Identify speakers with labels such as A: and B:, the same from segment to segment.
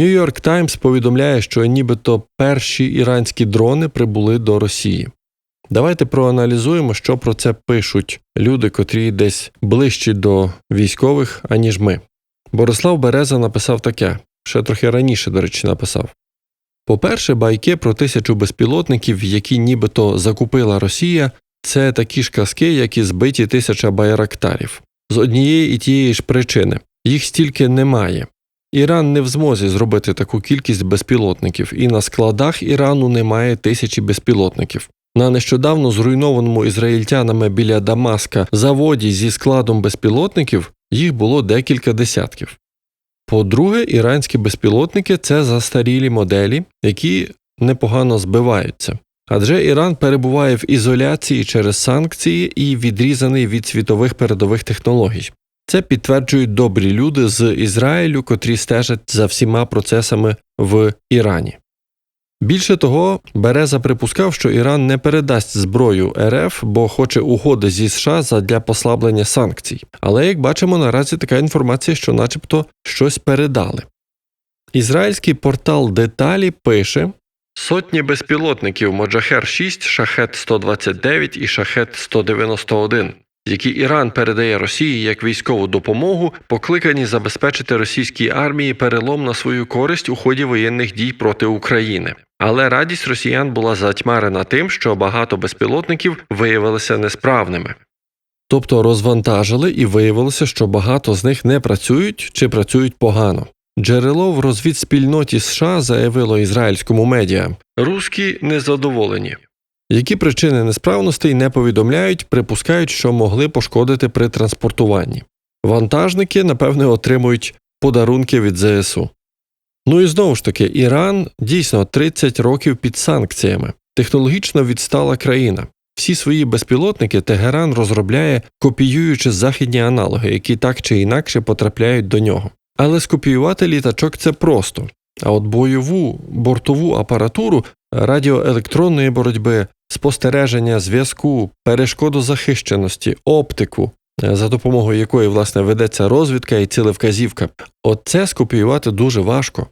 A: York Times повідомляє, що нібито перші іранські дрони прибули до Росії. Давайте проаналізуємо, що про це пишуть люди, котрі десь ближчі до військових, аніж ми. Борислав Береза написав таке, ще трохи раніше, до речі, написав. По-перше, байки про тисячу безпілотників, які нібито закупила Росія, це такі ж казки, як і збиті тисяча байрактарів. З однієї і тієї ж причини їх стільки немає. Іран не в змозі зробити таку кількість безпілотників, і на складах Ірану немає тисячі безпілотників. На нещодавно зруйнованому ізраїльтянами біля Дамаска заводі зі складом безпілотників їх було декілька десятків. По-друге, іранські безпілотники це застарілі моделі, які непогано збиваються. Адже Іран перебуває в ізоляції через санкції і відрізаний від світових передових технологій. Це підтверджують добрі люди з Ізраїлю, котрі стежать за всіма процесами в Ірані. Більше того, Береза припускав, що Іран не передасть зброю РФ, бо хоче угоди зі США задля послаблення санкцій. Але як бачимо, наразі така інформація, що начебто щось передали. Ізраїльський портал Деталі пише сотні безпілотників Моджахер 6, Шахет 129 і Шахет 191 які Іран передає Росії як військову допомогу, покликані забезпечити російській армії перелом на свою користь у ході воєнних дій проти України. Але радість росіян була затьмарена тим, що багато безпілотників виявилися несправними. Тобто розвантажили і виявилося, що багато з них не працюють чи працюють погано. Джерело в розвідспільноті США заявило ізраїльському медіа Руські незадоволені. Які причини несправностей не повідомляють, припускають, що могли пошкодити при транспортуванні. Вантажники, напевне, отримують подарунки від ЗСУ. Ну і знову ж таки, Іран дійсно 30 років під санкціями, технологічно відстала країна. Всі свої безпілотники Тегеран розробляє, копіюючи західні аналоги, які так чи інакше потрапляють до нього. Але скопіювати літачок це просто. А от бойову бортову апаратуру радіоелектронної боротьби, спостереження зв'язку, перешкодозахищеності, оптику, е, за допомогою якої власне ведеться розвідка і цілевказівка, оце скопіювати дуже важко.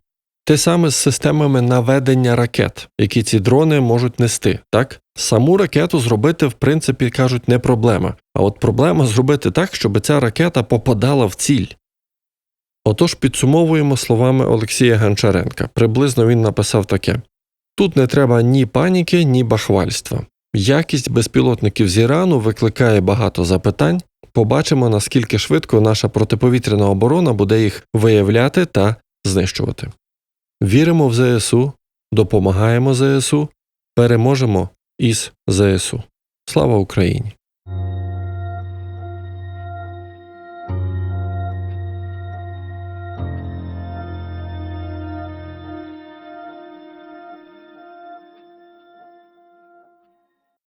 A: Те саме з системами наведення ракет, які ці дрони можуть нести. Так, саму ракету зробити, в принципі, кажуть, не проблема. А от проблема зробити так, щоб ця ракета попадала в ціль. Отож підсумовуємо словами Олексія Гончаренка. Приблизно він написав таке: тут не треба ні паніки, ні бахвальства. Якість безпілотників з Ірану викликає багато запитань. Побачимо, наскільки швидко наша протиповітряна оборона буде їх виявляти та знищувати. Віримо в ЗСУ, допомагаємо ЗСУ, переможемо із ЗСУ. Слава Україні!